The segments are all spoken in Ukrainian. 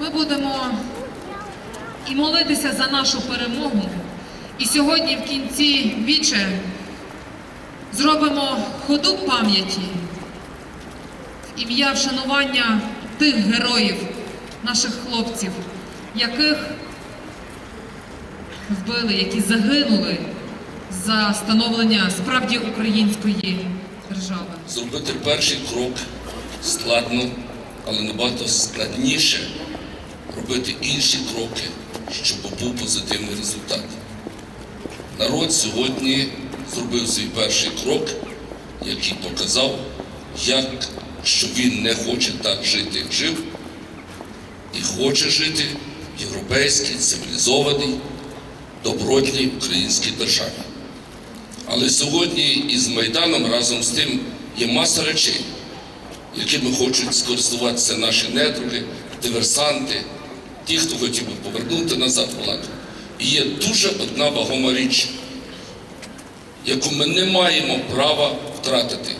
Ми будемо і молитися за нашу перемогу. І сьогодні в кінці віче зробимо ходу пам'яті в ім'я вшанування тих героїв, наших хлопців, яких вбили, які загинули за становлення справді української держави. Зробити перший крок складно, але набагато складніше робити інші кроки, щоб був позитивний результат. Народ сьогодні зробив свій перший крок, який показав, як що він не хоче так жити, як жив, і хоче жити в європейській, цивілізованій, добротній українській державі. Але сьогодні із Майданом разом з тим є маса речей, якими хочуть скористуватися наші недруги, диверсанти, ті, хто хотів би повернути назад владу. І є дуже одна вагома річ, яку ми не маємо права втратити.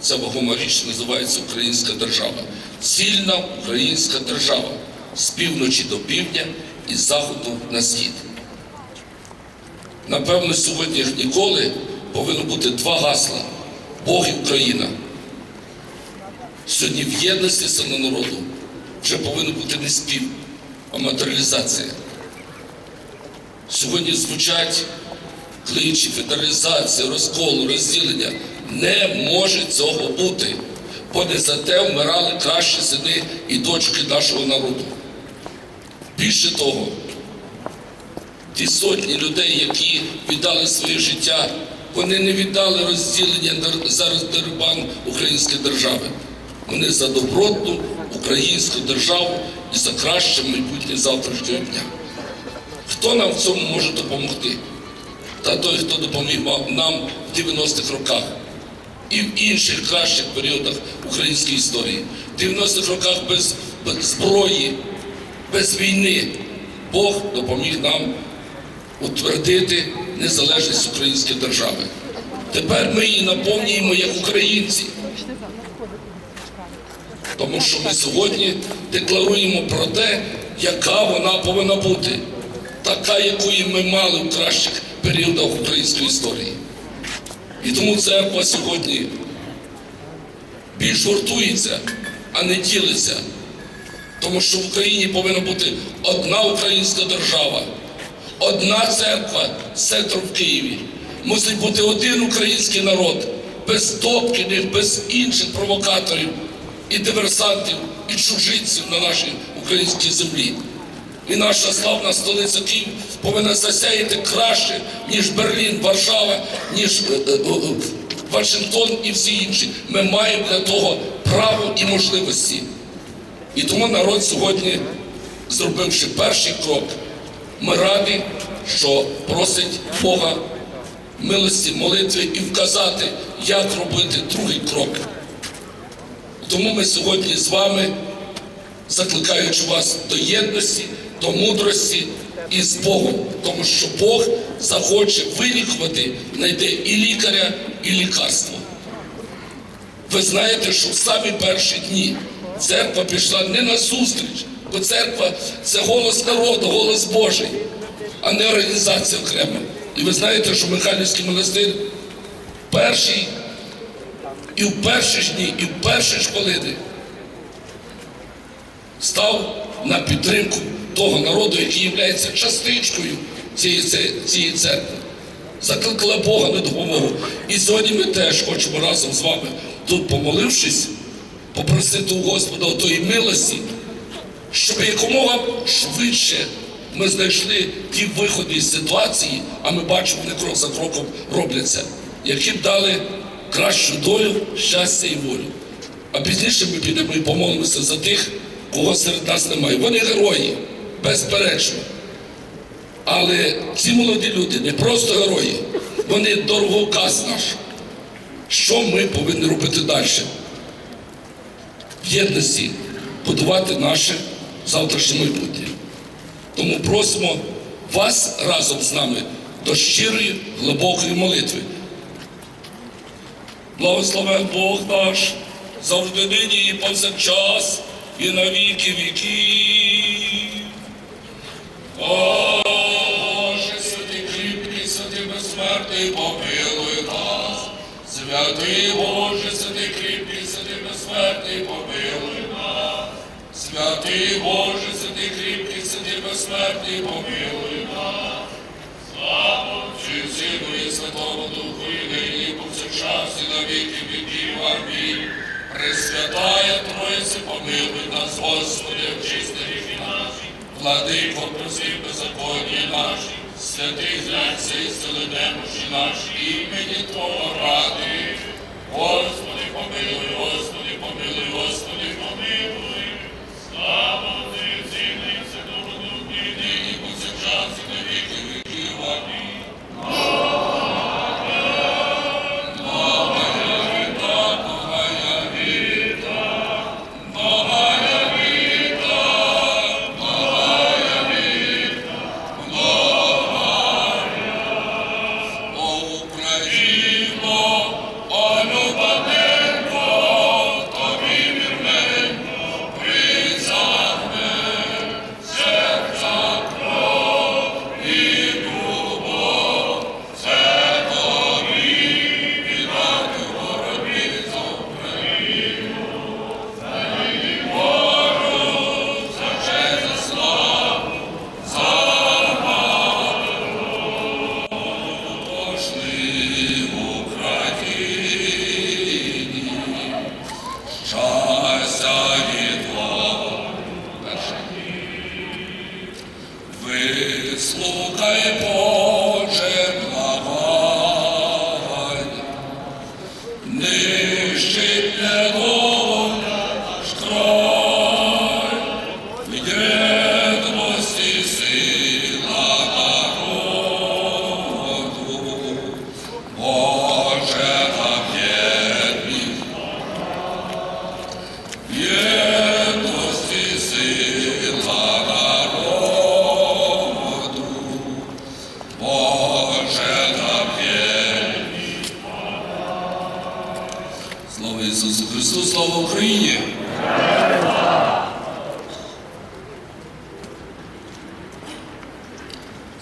Ця вагома річ називається Українська держава. Цільна українська держава з півночі до півдня і з заходу на схід. Напевно, сьогодні як ніколи повинно бути два гасла Бог і Україна. Сьогодні в єдності сина народу вже повинен бути не спів, а. Сьогодні звучать кличі, федералізація, розкол, розділення. Не може цього бути, бо не за те вмирали кращі сини і дочки нашого народу. Більше того, ті сотні людей, які віддали своє життя, вони не віддали розділення дер- за дерибан української держави. Вони за добротну українську державу за краще майбутнє завтрашнього дня. Хто нам в цьому може допомогти? Та той, хто допоміг нам в 90-х роках і в інших кращих періодах української історії. В 90-х роках без, без зброї, без війни Бог допоміг нам утвердити незалежність української держави. Тепер ми її наповнюємо як українці. Тому що ми сьогодні декларуємо про те, яка вона повинна бути, така, якої ми мали в кращих періодах української історії. І тому церква сьогодні більш гуртується, а не ділиться. Тому що в Україні повинна бути одна українська держава, одна церква з центром в Києві. Мусить бути один український народ, без Топкіних, без інших провокаторів і диверсантів, і чужинців на нашій українській землі. І наша славна столиця Київ повинна засяяти краще, ніж Берлін, Варшава, ніж е, е, е, Вашингтон і всі інші. Ми маємо для того право і можливості. І тому народ сьогодні, зробивши перший крок, ми раді, що просить Бога милості, молитви і вказати, як робити другий крок. Тому ми сьогодні з вами, закликаючи вас до єдності, до мудрості і з Богом, тому що Бог захоче вилікувати, знайде і лікаря, і лікарство. Ви знаєте, що в самі перші дні церква пішла не на зустріч, бо церква це голос народу, голос Божий, а не організація окрема. І ви знаєте, що Михайлівський монастир перший і в перші ж дні, і в перші ж хвилини став на підтримку того народу, який є частичкою цієї, цієї церкви. Закликала Бога на допомогу. І сьогодні ми теж хочемо разом з вами, тут помолившись, попросити у Господа тої милості, щоб якомога швидше ми знайшли ті виходи із ситуації, а ми бачимо, вони крок за кроком робляться, які б дали кращу долю, щастя і волю. А пізніше ми підемо і помолимося за тих, кого серед нас немає. Вони герої, безперечно. Але ці молоді люди не просто герої, вони дороговказ наш. Що ми повинні робити далі? В єдності будувати наше завтрашнє майбутнє. Тому просимо вас разом з нами до щирої, глибокої молитви благословен Бог наш, завжди нині і повсякчас, і на віки віки, Боже, святий кріпкий, святий безсмертний, помилуй нас, святий Боже, святий кріпкий, святий безсмертний, помилуй нас, святий Боже, святий кріпкий, святий безсмертний, помилуй нас. Сину і Святому Духу, і нині, повсякчас, і на віки віків. Амінь. Пресвятає Троїці, помилуй нас, Господи, очисти гріхи наші, владико, прости беззаконні наші, святий зляться і сили немощі наші, імені Твого ради. Ісусу Христу, слава Україні!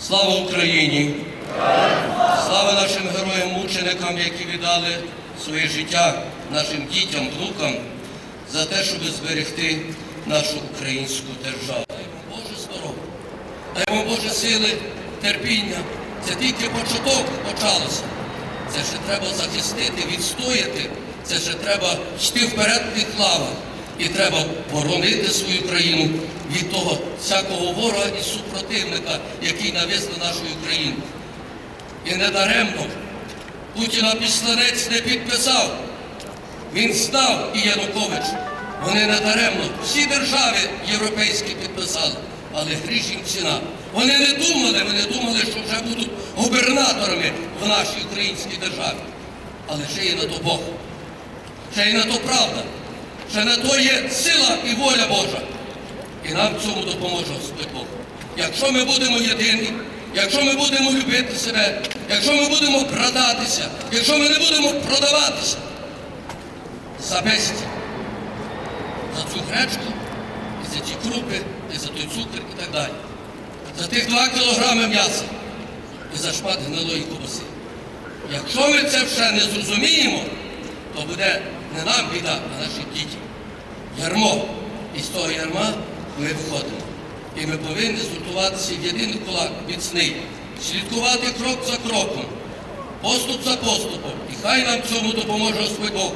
Слава Україні! Слава нашим героям-мученикам, які віддали своє життя нашим дітям, внукам за те, щоб зберегти нашу українську державу. Дай вам Боже здоров'я, дай вам Боже сили, терпіння. Це тільки початок почалося. Це ще треба захистити, відстояти. Це ще треба йти вперед в тих. І треба боронити свою країну від того всякого ворога і супротивника, який навис на нашу Україну. І недаремно Путіна післанець не підписав. Він знав і Янукович. Вони недаремно всі держави європейські підписали, але гріш ціна. Вони не думали, вони думали, що вже будуть губернаторами в нашій українській державі. Але ще є на то Бог. Ще й на то правда. Ще на то є сила і воля Божа. І нам цьому допоможе Господь Бог. Якщо ми будемо єдині, якщо ми будемо любити себе, якщо ми будемо брататися, якщо ми не будемо продаватися за безцінь, за цю гречку, і за ті крупи, і за той цукор і так далі, за тих два кілограми м'яса і за шмат гнилої кобаси. Якщо ми це все не зрозуміємо, то буде не нам біда, а нашим дітям. Ярмо. І з того ярма ми виходимо. І ми повинні згуртуватися в єдиний кулак, міцний, слідкувати крок за кроком, поступ за поступом. І хай нам цьому допоможе Господь Бог.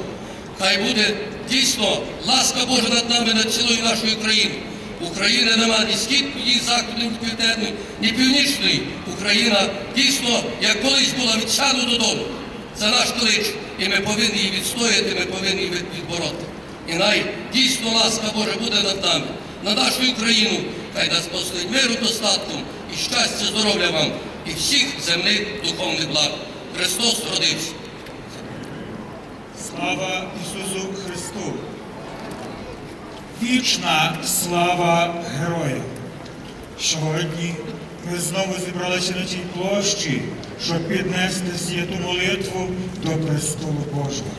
Хай буде дійсно ласка Божа над нами, над цілою нашою країною. України нема ні схід, ні заходу, ні південної, ні північної. Україна дійсно, як колись була від сяду додому. Це наш клич. І ми повинні її відстояти, ми повинні її відбороти. І най дійсно ласка Божа буде над нами, на нашу Україну. Хай нас послить миру достатком і щастя, здоров'я вам і всіх земних духовних благ. Христос родився. Слава Ісусу Христу! Вічна слава героям! Сьогодні ми знову зібралися на цій площі, щоб піднести святу молитву до престолу Божого,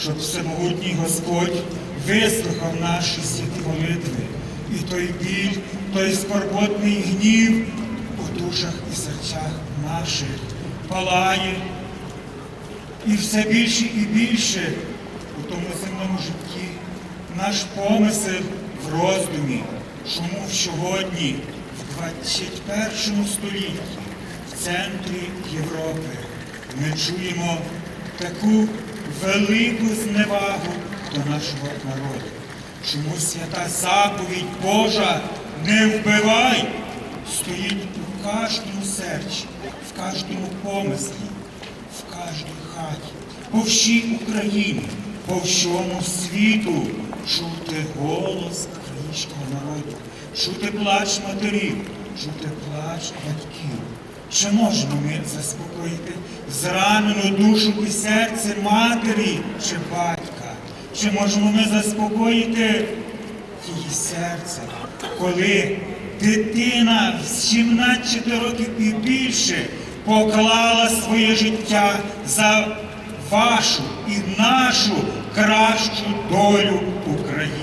щоб всемогутній Господь вислухав наші святі молитви і той біль, той скорботний гнів у душах і серцях наших палає. І все більше і більше у тому земному житті наш помисел в роздумі, чому сьогодні, в 21 столітті, в центрі Європи, ми чуємо таку велику зневагу до нашого народу. Чому свята заповідь Божа не вбивай? Стоїть у кожному серці, в кожному помислі, в кожній хаті, по всій Україні, по всьому світу чути голос українського народу, чути плач матерів, чути плач батьків. Чи можемо ми заспокоїти зранену душу і серце матері чи батька? Чи можемо ми заспокоїти її серце, коли дитина з 17 років і більше поклала своє життя за вашу і нашу кращу долю України?